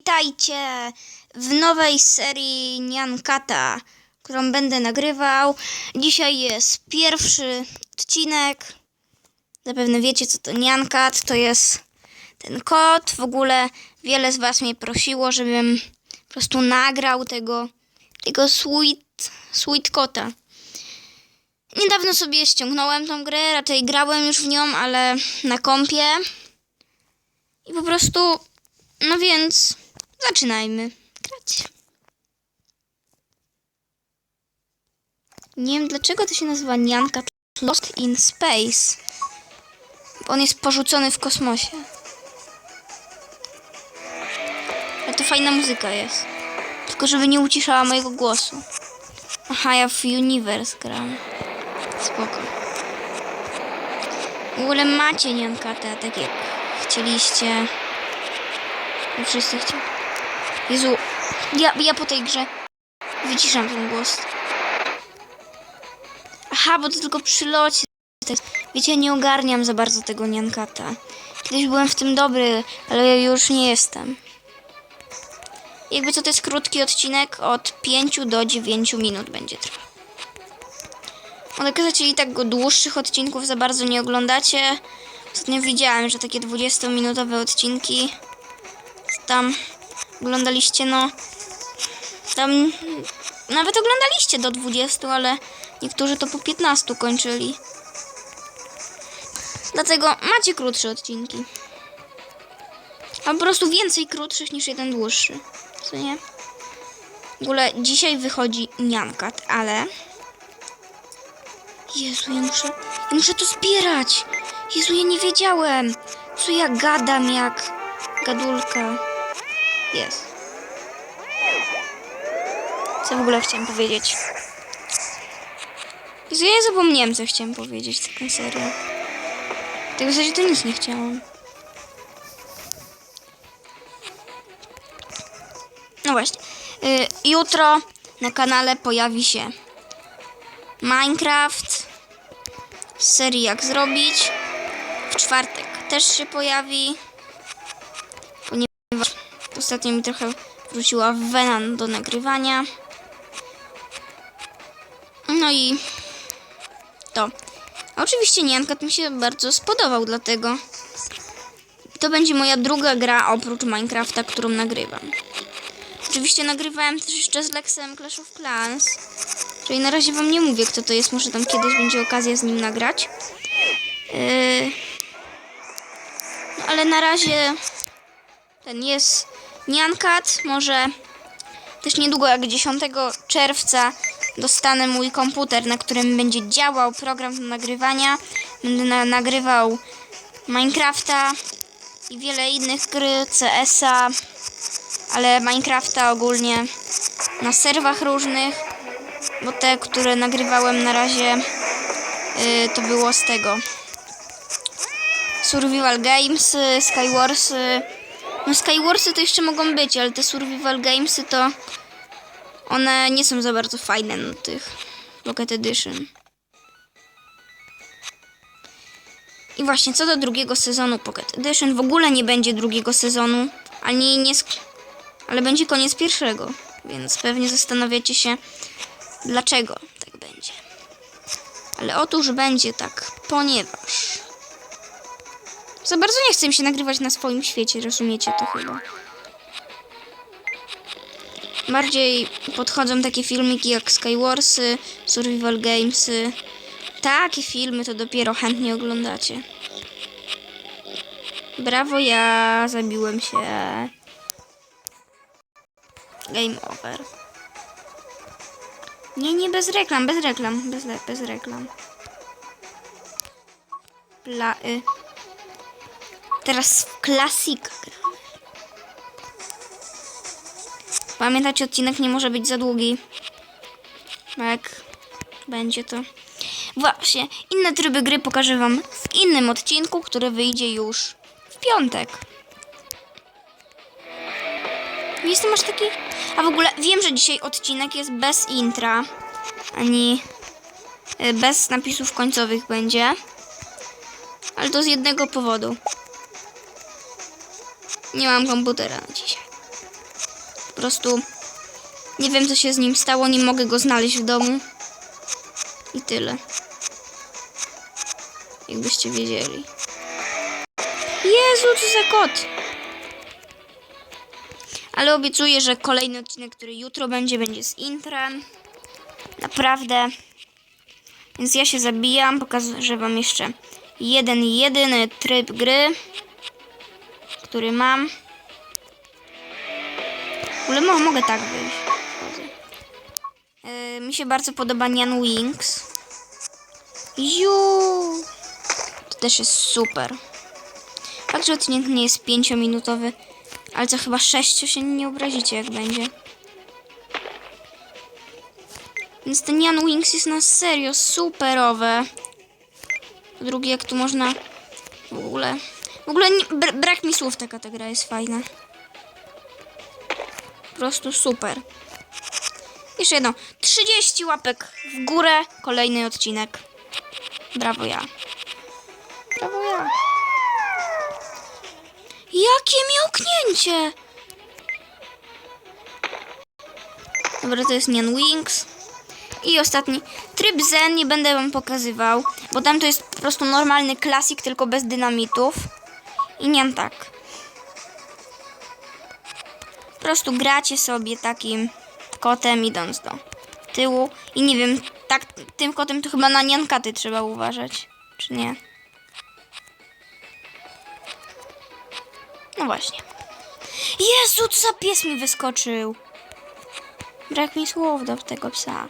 Witajcie w nowej serii Niankata, którą będę nagrywał. Dzisiaj jest pierwszy odcinek. Zapewne wiecie, co to Niankat. To jest ten kot. W ogóle wiele z Was mnie prosiło, żebym po prostu nagrał tego, tego sweet, sweet kota. Niedawno sobie ściągnąłem tą grę, raczej grałem już w nią, ale na kompie. I po prostu, no więc, zaczynajmy grać. Nie wiem dlaczego to się nazywa Nianka Lost in Space. Bo on jest porzucony w kosmosie. Ale to fajna muzyka jest. Tylko żeby nie uciszała mojego głosu. Aha, ja w Universe gram. Spoko. W ogóle macie Niankata, tak jak chcieliście. Wszyscy chcieli. Jezu, ja, ja po tej grze wyciszam ten głos. Aha, bo to tylko przy locie. Wiecie, nie ogarniam za bardzo tego Niankata. Kiedyś byłem w tym dobry, ale już nie jestem. Jakby co, to jest krótki odcinek, od 5 do 9 minut będzie trwał. Od okazji i tak go dłuższych odcinków za bardzo nie oglądacie. Ostatnio widziałem, że takie 20-minutowe odcinki tam oglądaliście, no tam nawet oglądaliście do 20, ale niektórzy to po 15 kończyli. Dlatego macie krótsze odcinki. A po prostu więcej krótszych niż jeden dłuższy. Co nie? W ogóle dzisiaj wychodzi Niankat, ale... Jezu, ja muszę... Ja muszę to zbierać! Jezu, ja nie wiedziałem! Co ja gadam jak gadulka. Jest. Co w ogóle chciałem powiedzieć? Jezu, ja zapomniałem, co chciałem powiedzieć taką serię. Tak w zasadzie to nic nie chciałam. No właśnie. Y, jutro na kanale pojawi się Minecraft serii jak zrobić. W czwartek też się pojawi, ostatnio mi trochę wróciła wena do nagrywania. No i to. Oczywiście Niankat mi się bardzo spodobał, dlatego to będzie moja druga gra oprócz Minecrafta, którą nagrywam. Oczywiście nagrywałem też jeszcze z Lexem Clash of Clans. Czyli na razie wam nie mówię, kto to jest. Może tam kiedyś będzie okazja z nim nagrać. Yy... No, ale na razie ten jest Niankat. Może też niedługo, jak 10 czerwca dostanę mój komputer, na którym będzie działał program do nagrywania. Będę na nagrywał Minecrafta i wiele innych gry, CS-a, ale Minecrafta ogólnie na serwach różnych, bo te, które nagrywałem na razie, y, to było z tego. Survival Games, y, Skywarsy. No Skywarsy to jeszcze mogą być, ale te Survival Gamesy to one nie są za bardzo fajne na tych Pocket Edition. I właśnie, co do drugiego sezonu Pocket Edition, w ogóle nie będzie drugiego sezonu, ani nie, ale będzie koniec pierwszego, więc pewnie zastanawiacie się, dlaczego tak będzie. Ale otóż będzie tak, ponieważ za bardzo nie chcę się nagrywać na swoim świecie, rozumiecie to chyba. Bardziej podchodzą takie filmiki jak Skywarsy, Survival Gamesy. Takie filmy to dopiero chętnie oglądacie. Brawo, ja zabiłem się. Game over. Nie, nie, bez reklam, bez reklam, bez, bez reklam. Pla y. Teraz w gramy. Pamiętajcie, odcinek nie może być za długi. Jak będzie to. Właśnie, inne tryby gry pokażę Wam w innym odcinku, który wyjdzie już w piątek. Jestem aż taki. A w ogóle wiem, że dzisiaj odcinek jest bez intra, ani y, bez napisów końcowych będzie. Ale to z jednego powodu. Nie mam komputera na dzisiaj. Po prostu nie wiem, co się z nim stało, nie mogę go znaleźć w domu. I tyle. Jakbyście wiedzieli. Jezu, co za kot! Ale obiecuję, że kolejny odcinek, który jutro będzie, będzie z intrem. Naprawdę. Więc ja się zabijam, pokażę wam jeszcze jeden, jedyny tryb gry, który mam. W ogóle mo- mogę tak wyjść. Yy, mi się bardzo podoba Nian Wings. Ju! To też jest super. Fakt, że odcinek nie jest pięciominutowy, ale co chyba sześciu się nie obrazicie jak będzie. Więc ten Jan Wings jest na serio superowe. Po drugie, jak tu można w ogóle... W ogóle nie, br brak mi słów, taka ta gra jest fajna. Po prostu super. Jeszcze jedno. 30 łapek w górę, kolejny odcinek. Brawo ja. Brawo ja. Jakie miałknięcie! Dobra, to jest Nian Wings. I ostatni. Tryb Zen nie będę wam pokazywał, bo tam to jest po prostu normalny klasik, tylko bez dynamitów. I nie tak. Po prostu gracie sobie takim kotem idąc do tyłu. I nie wiem, tak tym kotem to chyba na niankaty trzeba uważać. Czy nie? No właśnie. Jezu, co za pies mi wyskoczył. Brak mi słów do tego psa.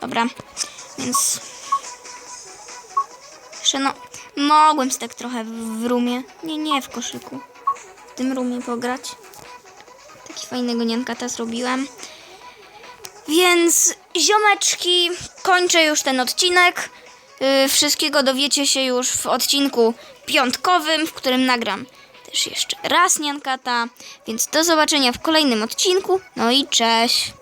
Dobra, więc... Jeszcze no, mogłem tak trochę w, w rumie. Nie, nie w koszyku. W tym rumie pograć. Taki fajnego niankata zrobiłem. Więc ziomeczki, kończę już ten odcinek. Yy, wszystkiego dowiecie się już w odcinku piątkowym, w którym nagram też jeszcze raz niankata. Więc do zobaczenia w kolejnym odcinku. No i cześć.